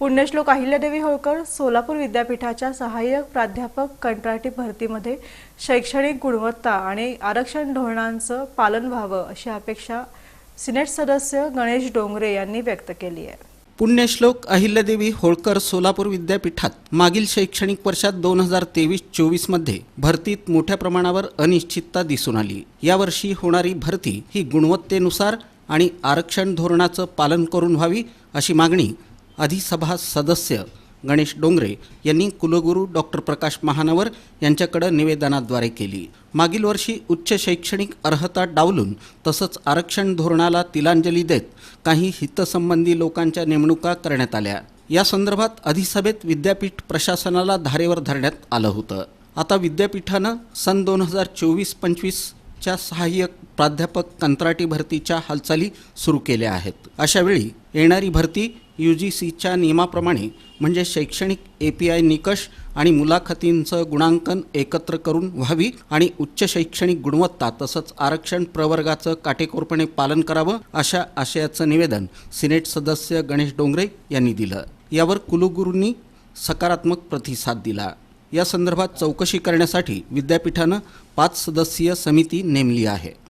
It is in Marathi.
पुण्यश्लोक अहिल्यादेवी होळकर सोलापूर विद्यापीठाच्या सहाय्यक प्राध्यापक कंत्राटी भरतीमध्ये शैक्षणिक गुणवत्ता आणि आरक्षण धोरणांचं पालन व्हावं अशी अपेक्षा सिनेट सदस्य गणेश डोंगरे यांनी व्यक्त केली आहे. पुण्यश्लोक अहिल्यादेवी होळकर सोलापूर विद्यापीठात मागील शैक्षणिक वर्षात दोन हजार तेवीस चोवीसमध्ये भरतीत मोठ्या प्रमाणावर अनिश्चितता दिसून आली. यावर्षी होणारी भरती ही गुणवत्तेनुसार आणि आरक्षण धोरणाचं पालन करून व्हावी अशी मागणी अधिसभा सदस्य गणेश डोंगरे यांनी कुलगुरू डॉक्टर प्रकाश महानवर यांच्याकडे निवेदनाद्वारे केली. मागील वर्षी उच्च शैक्षणिक अर्हता डावलून तसंच आरक्षण धोरणाला तिलांजली देत काही हितसंबंधी लोकांच्या नेमणुका करण्यात आल्या. या संदर्भात अधिसभेत विद्यापीठ प्रशासनाला धारेवर धरण्यात आलं होतं. आता विद्यापीठानं सन दोन हजार चोवीस पंचवीसच्या सहाय्यक प्राध्यापक कंत्राटी भरतीच्या हालचाली सुरू केल्या आहेत. अशावेळी येणारी भरती यू जी सीच्या नियमाप्रमाणे म्हणजे शैक्षणिक ए पी आय निकष आणि मुलाखतींचं गुणांकन एकत्र करून व्हावी आणि उच्च शैक्षणिक गुणवत्ता तसंच आरक्षण प्रवर्गाचं काटेकोरपणे पालन करावं अशा आशयाचं निवेदन सिनेट सदस्य गणेश डोंगरे यांनी दिलं. यावर कुलगुरूंनी सकारात्मक प्रतिसाद दिला. या संदर्भात चौकशी करण्यासाठी विद्यापीठानं पाच सदस्यीय समिती नेमली आहे.